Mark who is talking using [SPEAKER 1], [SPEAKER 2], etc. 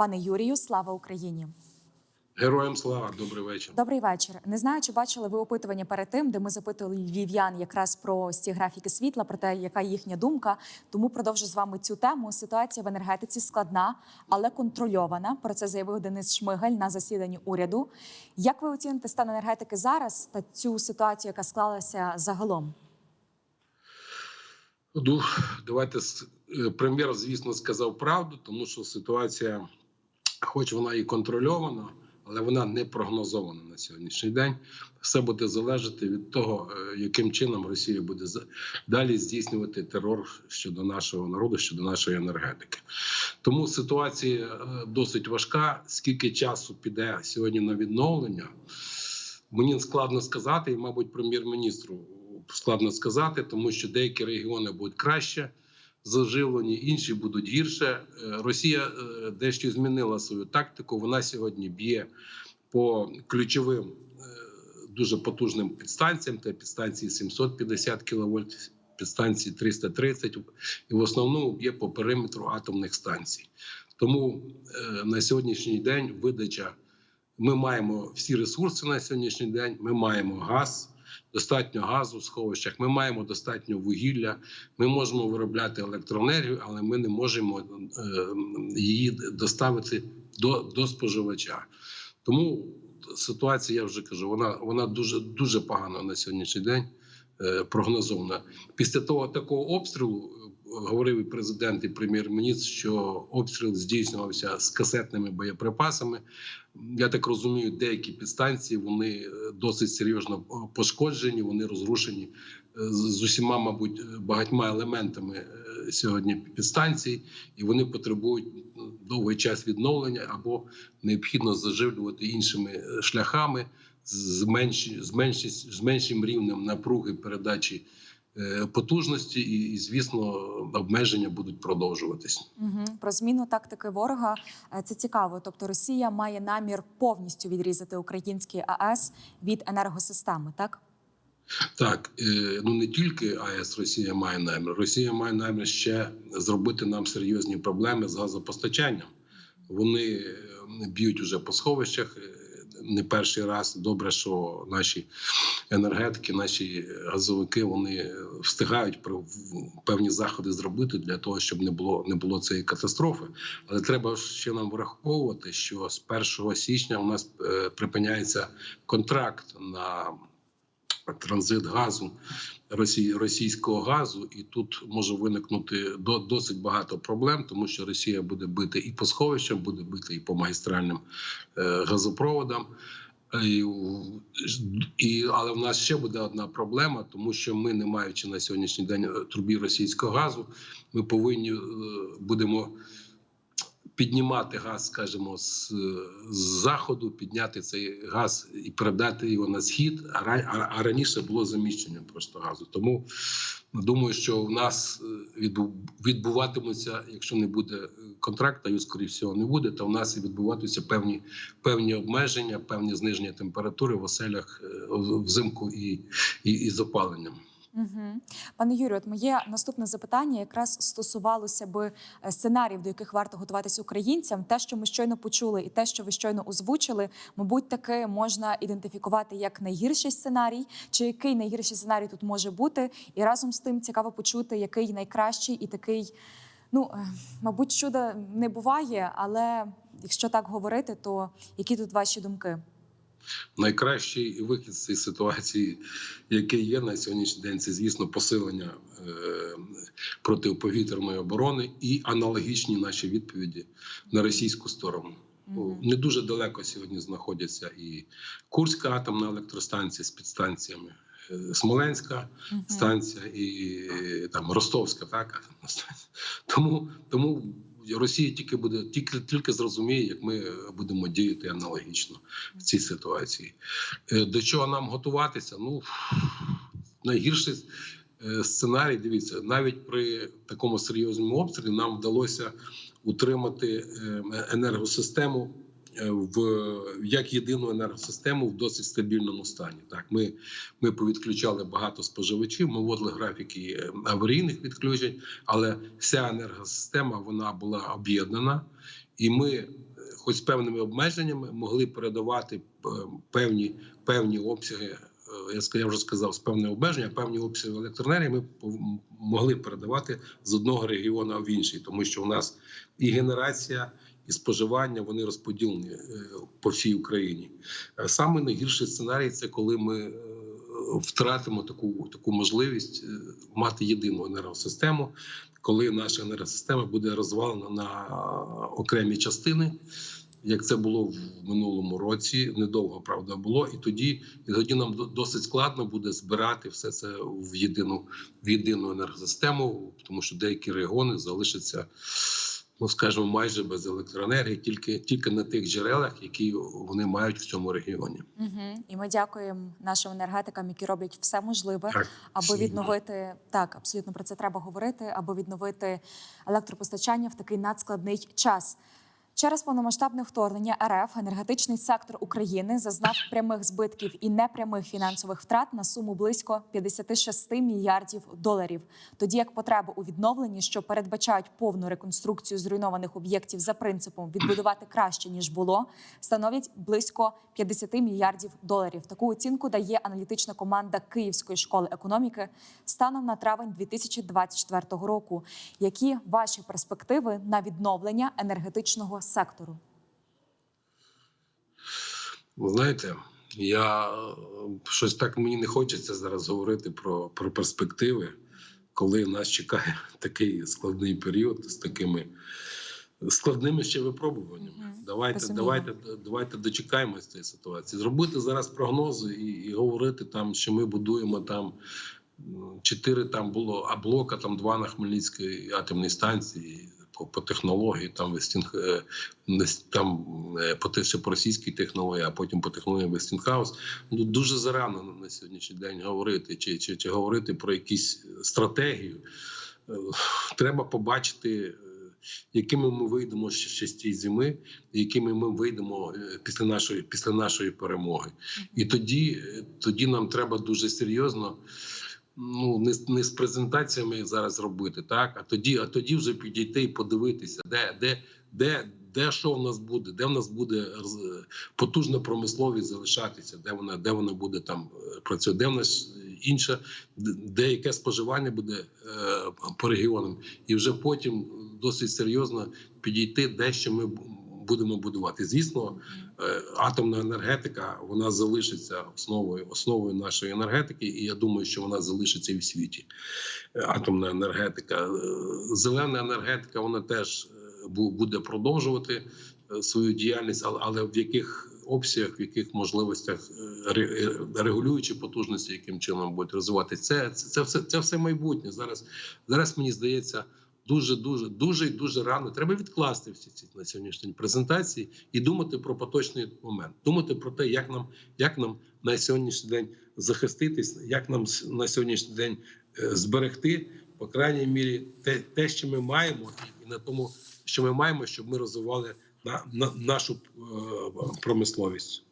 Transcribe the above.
[SPEAKER 1] Пане Юрію, слава Україні!
[SPEAKER 2] Героям слава, добрий вечір.
[SPEAKER 1] Добрий вечір. Не знаю, чи бачили ви опитування перед тим, де ми запитували львів'ян якраз про ці графіки світла, про те, яка їхня думка. Тому продовжу з вами цю тему. Ситуація в енергетиці складна, але контрольована. Про це заявив Денис Шмигаль на засіданні уряду. Як ви оціните стан енергетики зараз та цю ситуацію, яка склалася загалом?
[SPEAKER 2] Ну, давайте е, прем'єр, звісно, сказав правду, тому що ситуація, хоч вона і контрольована, але вона не прогнозована на сьогоднішній день. Все буде залежати від того, е, яким чином Росія буде далі здійснювати терор щодо нашого народу, щодо нашої енергетики. Тому ситуація е, досить важка. Скільки часу піде сьогодні на відновлення? Мені складно сказати, і, мабуть, прем'єр-міністру складно сказати, тому що деякі регіони будуть краще заживлені, інші будуть гірше. Е, Росія е, дещо змінила свою тактику. Вона сьогодні б'є по ключовим е, дуже потужним підстанціям. Це підстанції 750 кВт, підстанції 330 і в основному б'є по периметру атомних станцій. Тому на сьогоднішній день видача. Ми маємо всі ресурси на сьогоднішній день. Ми маємо газ, достатньо газу в сховищах. Ми маємо достатньо вугілля. Ми можемо виробляти електроенергію, але ми не можемо е, її доставити до, до споживача. Тому ситуація, я вже кажу, вона, вона дуже дуже погана на сьогоднішній день. Е, Прогнозована після того такого обстрілу е, говорив і президент і прем'єр-міністр, що обстріл здійснювався з касетними боєприпасами. Я так розумію, деякі підстанції вони е, досить серйозно пошкоджені, вони розрушені з усіма, мабуть, багатьма елементами сьогодні підстанцій, і вони потребують довгий час відновлення або необхідно заживлювати іншими шляхами з менші, з, менші, з меншим рівнем напруги передачі е, потужності, і, і звісно, обмеження будуть продовжуватись.
[SPEAKER 1] Угу. Про зміну тактики ворога Е, це цікаво. Тобто Росія має намір повністю відрізати український АЕС від енергосистеми, так?
[SPEAKER 2] Так, е, ну не тільки АЕС Росія має намір. Росія має намір ще зробити нам серйозні проблеми з газопостачанням. Вони б'ють уже по сховищах не перший раз. Добре, що наші енергетики, наші газовики вони встигають певні заходи зробити для того, щоб не було не було цієї катастрофи. Але треба ще нам враховувати, що з 1 січня у нас е, припиняється контракт на транзит газу російського газу, і тут може виникнути до, досить багато проблем, тому що Росія буде бити і по сховищам, буде бити і по магістральним е, газопроводам. Е, І, і, але в нас ще буде одна проблема, тому що ми, не маючи на сьогоднішній день е, трубі російського газу, ми повинні будемо піднімати газ, скажімо, з, з заходу, підняти цей газ і передати його на схід. А, а, а раніше було заміщення просто газу. Тому думаю, що у нас е, відбуватимуться, якщо не буде е, контракту, і скоріше всього не буде, то у нас і відбуватимуться певні певні обмеження, певні зниження температури в оселях е, взимку і, і, і з опаленням.
[SPEAKER 1] Угу. Пане Юрію, от моє наступне запитання якраз стосувалося би е, сценаріїв, до яких варто готуватися українцям. Те, що ми щойно почули, і те, що ви щойно озвучили, мабуть, таки можна ідентифікувати як найгірший сценарій, чи який найгірший сценарій тут може бути, і разом з тим цікаво почути, який найкращий і такий. Ну, е, мабуть, чуда не буває, але якщо так говорити, то які тут ваші думки?
[SPEAKER 2] Найкращий вихід з цієї ситуації, який є на сьогоднішній день, це звісно посилення е, протиповітряної оборони і аналогічні наші відповіді на російську сторону. Не дуже далеко сьогодні знаходяться і Курська атомна електростанція з підстанціями. е, Смоленська станція і е, там Ростовська, так атомна станція. Тому тому Росія тільки буде тільки тільки зрозуміє, як ми будемо діяти аналогічно в цій ситуації. Е, До чого нам готуватися? Ну найгірший е, сценарій. Дивіться, навіть при такому серйозному обстрілі нам вдалося утримати е, енергосистему в як єдину енергосистему в досить стабільному стані. Так, ми, ми повідключали багато споживачів, ми вводили графіки е, аварійних відключень, але вся енергосистема вона була об'єднана, і ми хоч з певними обмеженнями, могли передавати е, певні, певні обсяги. е, Я вже сказав, з певними обмеженнями, певні обсяги електроенергії ми могли передавати з одного регіону в інший, тому що у нас і генерація, і споживання вони розподілені е, по всій Україні. Е, Саме найгірший сценарій це коли ми е, втратимо таку, таку можливість мати єдину енергосистему, коли наша енергосистема буде розвалена на окремі частини. Як це було в минулому році, недовго правда було, і тоді і тоді нам досить складно буде збирати все це в єдину в єдину енергосистему, тому що деякі регіони залишаться, ну скажімо, майже без електроенергії, тільки тільки на тих джерелах, які вони мають в цьому регіоні.
[SPEAKER 1] Угу. І ми дякуємо нашим енергетикам, які роблять все можливе,
[SPEAKER 2] Так,
[SPEAKER 1] аби
[SPEAKER 2] всі.
[SPEAKER 1] відновити так, абсолютно про це треба говорити, аби відновити електропостачання в такий надскладний час. Через повномасштабне вторгнення РФ енергетичний сектор України зазнав прямих збитків і непрямих фінансових втрат на суму близько 56 мільярдів доларів. Тоді як потреби у відновленні, що передбачають повну реконструкцію зруйнованих об'єктів за принципом відбудувати краще ніж було, становлять близько 50 мільярдів доларів. Таку оцінку дає аналітична команда Київської школи економіки станом на травень 2024 року. Які ваші перспективи на відновлення енергетичного сектору?
[SPEAKER 2] Знаєте, я е, щось так мені не хочеться зараз говорити про, про перспективи, коли нас чекає такий складний період з такими складними ще випробуваннями.
[SPEAKER 1] Мгм,
[SPEAKER 2] Давайте, давайте, давайте дочекаємось цієї ситуації. Зробити зараз прогнози і, і говорити там, що ми будуємо там. Чотири там було, а блока там два на Хмельницькій атомній станції по, по технології, там Вестінг, там е, по те, що по російській технології, а потім по технології Вестінхаус. Ну дуже зарано на- сьогоднішній день говорити, чи, чи, чи говорити про якісь стратегію. Е, Треба побачити, е, якими ми вийдемо ще, з цієї зими, якими ми вийдемо після нашої після нашої перемоги. І тоді, тоді нам треба дуже серйозно. Ну не, не з презентаціями зараз робити, так? А тоді, а тоді вже підійти і подивитися, де, де, де, де що в нас буде, де в нас буде потужна промисловість залишатися, де вона, де вона буде там е, працювати, де в нас інше, де- яке споживання буде е, по регіонам, і вже потім досить серйозно підійти, де що ми будемо будувати. Звісно, е, атомна енергетика вона залишиться основою основою нашої енергетики, і я думаю, що вона залишиться і в світі. Е, Атомна енергетика, Е, зелена енергетика, вона теж буде продовжувати свою діяльність, але, в яких обсягах, в яких можливостях регулюючі потужності, яким чином будуть розвиватися, це, це, це все це все майбутнє. Зараз зараз мені здається. Дуже, дуже, дуже і дуже рано. Треба відкласти всі ці на сьогоднішній день презентації і думати про поточний момент. Думати про те, як нам, як нам на сьогоднішній день захиститись, як нам на сьогоднішній день е, зберегти, по крайній мірі, те, те, що ми маємо, і, на тому, що ми маємо, щоб ми розвивали на, на нашу е, промисловість.